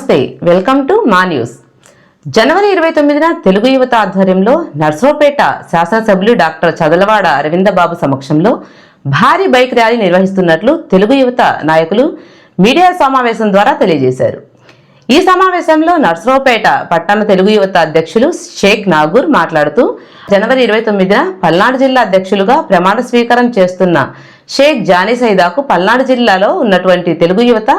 నమస్తే welcome to మా news. జనవరి ఇరవై తొమ్మిదిన తెలుగు యువత ఆధ్వర్యంలో నర్సోపేట శాసనసభ్యులు డాక్టర్ చదలవాడ అరవిందబాబు సమక్షంలో భారీ బైక్ ర్యాలీ నిర్వహిస్తున్నట్లు తెలుగు యువత నాయకులు మీడియా సమావేశం ద్వారా తెలియజేశారు. ఈ సమావేశంలో నర్సరావుపేట పట్టణ తెలుగు యువత అధ్యక్షులు షేక్ నాగూర్ మాట్లాడుతూ జనవరి ఇరవై తొమ్మిదిన పల్నాడు జిల్లా అధ్యక్షులుగా ప్రమాణ స్వీకారం చేస్తున్న షేక్ జానీ సైదాకు పల్నాడు జిల్లాలో ఉన్నటువంటి తెలుగు యువత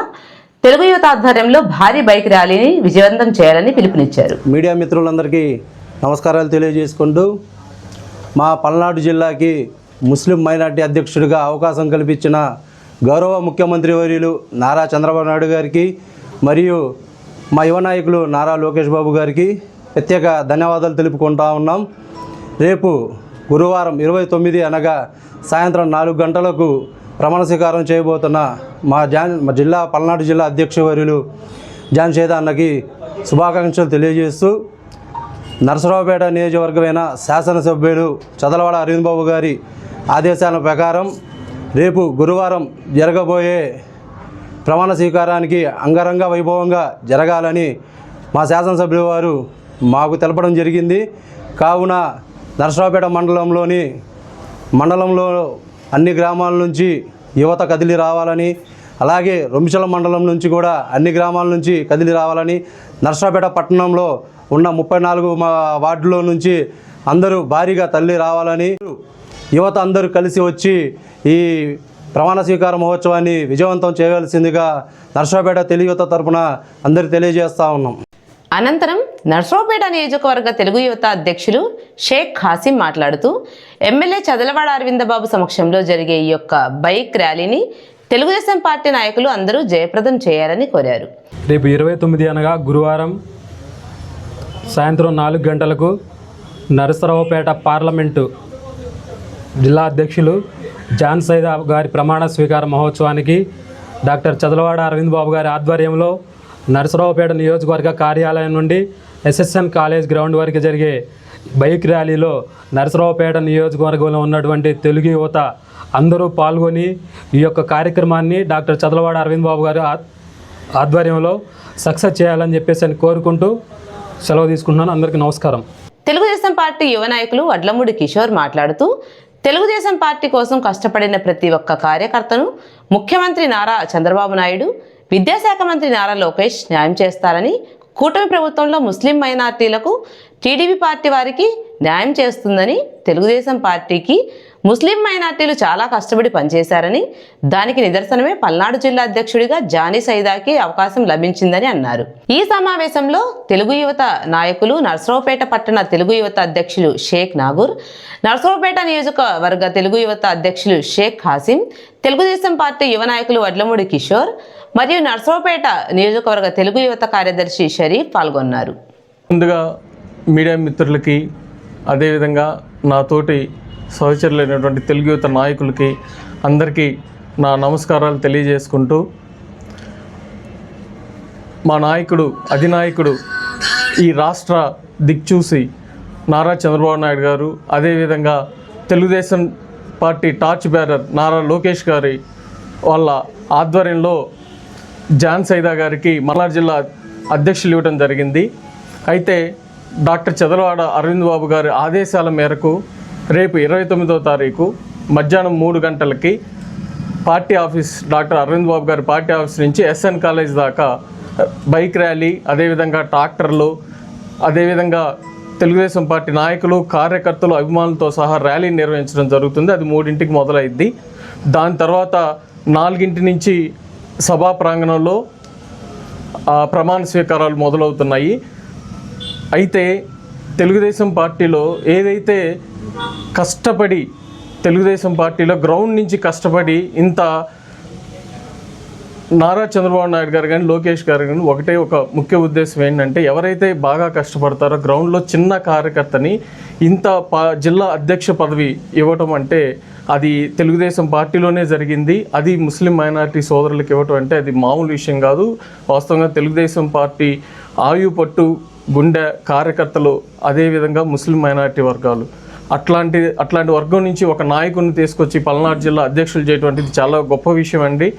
తెలుగు యువత ఆధ్వర్యంలో భారీ బైక్ ర్యాలీని విజయవంతం చేయాలని పిలుపునిచ్చారు. మీడియా మిత్రులందరికీ నమస్కారాలు తెలియజేసుకుంటూ మా పల్నాడు జిల్లాకి ముస్లిం మైనార్టీ అధ్యక్షుడిగా అవకాశం కల్పించిన గౌరవ ముఖ్యమంత్రి వర్యులు నారా చంద్రబాబు నాయుడు గారికి మరియు మా యువ నాయకులు నారా లోకేష్ బాబు గారికి ప్రత్యేక ధన్యవాదాలు తెలుపుకుంటా ఉన్నాం. రేపు గురువారం ఇరవై తొమ్మిది అనగా సాయంత్రం నాలుగు గంటలకు ప్రమాణ స్వీకారం చేయబోతున్న మా జాన్ మా జిల్లా పల్నాడు జిల్లా అధ్యక్షవర్యులు జాన్ చేదా అన్నకి శుభాకాంక్షలు తెలియజేస్తూ నరసరావుపేట నియోజకవర్గమైన శాసనసభ్యులు చదలవాడ అరవింద్ బాబు గారి ఆదేశాల ప్రకారం రేపు గురువారం జరగబోయే ప్రమాణ స్వీకారానికి అంగరంగ వైభవంగా జరగాలని మా శాసనసభ్యుల వారు మాకు తెలపడం జరిగింది. కావున నరసరావుపేట మండలంలోని మండలంలో అన్ని గ్రామాల నుంచి యువత కదిలి రావాలని అలాగే రొమిచల మండలం నుంచి కూడా అన్ని గ్రామాల నుంచి కదిలి రావాలని నర్సాపేట పట్టణంలో ఉన్న ముప్పై నాలుగు వార్డులో నుంచి అందరూ భారీగా తల్లి రావాలని యువత అందరూ కలిసి వచ్చి ఈ ప్రమాణ స్వీకార మహోత్సవాన్ని విజయవంతం చేయవలసిందిగా నర్సాపేట తెలుగు తరపున అందరికి తెలియజేస్తూ ఉన్నాం. అనంతరం నర్సరావుపేట నియోజకవర్గ తెలుగు యువత అధ్యక్షులు షేక్ హాసిం మాట్లాడుతూ ఎమ్మెల్యే చదలవాడ అరవిందబాబు సమక్షంలో జరిగే ఈ యొక్క బైక్ ర్యాలీని తెలుగుదేశం పార్టీ నాయకులు అందరూ జయప్రదం చేయాలని కోరారు. రేపు ఇరవై తొమ్మిది అనగా గురువారం సాయంత్రం నాలుగు గంటలకు నరసరావుపేట పార్లమెంటు జిల్లా అధ్యక్షులు జాన్ సైదా గారి ప్రమాణ స్వీకార మహోత్సవానికి డాక్టర్ చదలవాడ అరవింద్ బాబు గారి ఆధ్వర్యంలో నరసరావుపేట నియోజకవర్గ కార్యాలయం నుండి ఎస్ఎస్ఎన్ కాలేజ్ గ్రౌండ్ వరకు జరిగే బైక్ ర్యాలీలో నరసరావుపేట నియోజకవర్గంలో ఉన్నటువంటి తెలుగు యువత అందరూ పాల్గొని ఈ యొక్క కార్యక్రమాన్ని డాక్టర్ చదలవాడ అరవింద్ బాబు గారి ఆధ్వర్యంలో సక్సెస్ చేయాలని చెప్పేసి అని కోరుకుంటూ సెలవు తీసుకుంటున్నాను. అందరికీ నమస్కారం. తెలుగుదేశం పార్టీ యువ నాయకులు వడ్లమూడి కిషోర్ మాట్లాడుతూ తెలుగుదేశం పార్టీ కోసం కష్టపడిన ప్రతి ఒక్క కార్యకర్తను ముఖ్యమంత్రి నారా చంద్రబాబు నాయుడు విద్యాశాఖ మంత్రి నారా లోకేష్ న్యాయం చేస్తారని కూటమి ప్రభుత్వంలో ముస్లిం మైనార్టీలకు టీడీపీ పార్టీ వారికి న్యాయం చేస్తుందని తెలుగుదేశం పార్టీకి ముస్లిం మైనార్టీలు చాలా కష్టపడి పనిచేశారని దానికి నిదర్శనమే పల్నాడు జిల్లా అధ్యక్షుడిగా జానీ సైదాకి అవకాశం లభించిందని అన్నారు. ఈ సమావేశంలో తెలుగు యువత నాయకులు నర్సరావుపేట పట్టణ తెలుగు యువత అధ్యక్షులు షేక్ నాగూర్ నర్సరావుపేట నియోజకవర్గ తెలుగు యువత అధ్యక్షులు షేక్ హాసిం తెలుగుదేశం పార్టీ యువ నాయకులు వడ్లమూడి కిషోర్ మరియు నర్సరావుపేట నియోజకవర్గ తెలుగు యువత కార్యదర్శి షరీఫ్ పాల్గొన్నారు. ముందుగా మీడియా మిత్రులకి అదేవిధంగా నాతోటి సహచరులైనటువంటి తెలుగు యువత నాయకులకి అందరికీ నా నమస్కారాలు తెలియజేసుకుంటూ మా నాయకుడు అధినాయకుడు ఈ రాష్ట్ర దిక్చూసి నారా చంద్రబాబు నాయుడు గారు అదేవిధంగా Telugudesam party torch bearer Nara Lokesh గారి వాళ్ళ ఆధ్వర్యంలో జాన్ సైదా గారికి మల్నాడు జిల్లా అధ్యక్షులు ఇవ్వడం జరిగింది. అయితే డాక్టర్ చదలవాడ అరవింద్ బాబు గారి ఆదేశాల మేరకు రేపు ఇరవై తొమ్మిదవ తారీఖు మధ్యాహ్నం మూడు గంటలకి party office doctor Aravind Babu గారి పార్టీ ఆఫీస్ నుంచి ఎస్ఎన్ కాలేజ్ దాకా బైక్ ర్యాలీ అదేవిధంగా ట్రాక్టర్లు అదేవిధంగా తెలుగుదేశం పార్టీ నాయకులు కార్యకర్తలు అభిమానులతో సహా ర్యాలీ నిర్వహించడం జరుగుతుంది. అది మూడింటికి మొదలైద్ది. దాని తర్వాత నాలుగింటి నుంచి సభా ప్రాంగణంలో ప్రమాణ స్వీకారాలు మొదలవుతున్నాయి. అయితే తెలుగుదేశం పార్టీలో ఏదైతే కష్టపడి తెలుగుదేశం పార్టీలో గ్రౌండ్ నుంచి కష్టపడి ఇంత నారా చంద్రబాబు నాయుడు గారు కానీ లోకేష్ గారు కానీ ఒకటే ఒక ముఖ్య ఉద్దేశం ఏంటంటే ఎవరైతే బాగా కష్టపడతారో గ్రౌండ్లో చిన్న కార్యకర్తని ఇంత జిల్లా అధ్యక్ష పదవి ఇవ్వటం అంటే అది తెలుగుదేశం పార్టీలోనే జరిగింది. అది ముస్లిం మైనారిటీ సోదరులకు ఇవ్వటం అంటే అది మామూలు విషయం కాదు. వాస్తవంగా తెలుగుదేశం పార్టీ ఆయు పట్టు గుండె కార్యకర్తలు అదేవిధంగా ముస్లిం మైనారిటీ వర్గాలు. అట్లాంటి అట్లాంటి వర్గం నుంచి ఒక నాయకుడిని తీసుకొచ్చి పల్నాడు జిల్లా అధ్యక్షులు చేయటువంటిది చాలా గొప్ప విషయం అండి.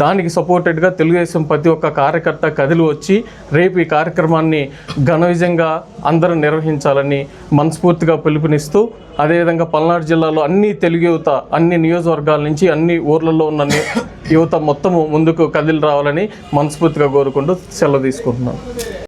దానికి సపోర్టెడ్గా తెలుగుదేశం ప్రతి ఒక్క కార్యకర్త కదిలి వచ్చి రేపు ఈ కార్యక్రమాన్ని ఘన విజయంగా అందరూ నిర్వహించాలని మనస్ఫూర్తిగా పిలుపునిస్తూ అదేవిధంగా పల్నాడు జిల్లాలో అన్ని తెలుగు యువత అన్ని నియోజకవర్గాల నుంచి అన్ని ఊర్లలో ఉన్న యువత మొత్తము ముందుకు కదిలి రావాలని మనస్ఫూర్తిగా కోరుకుంటూ సెలవు తీసుకుంటున్నాను.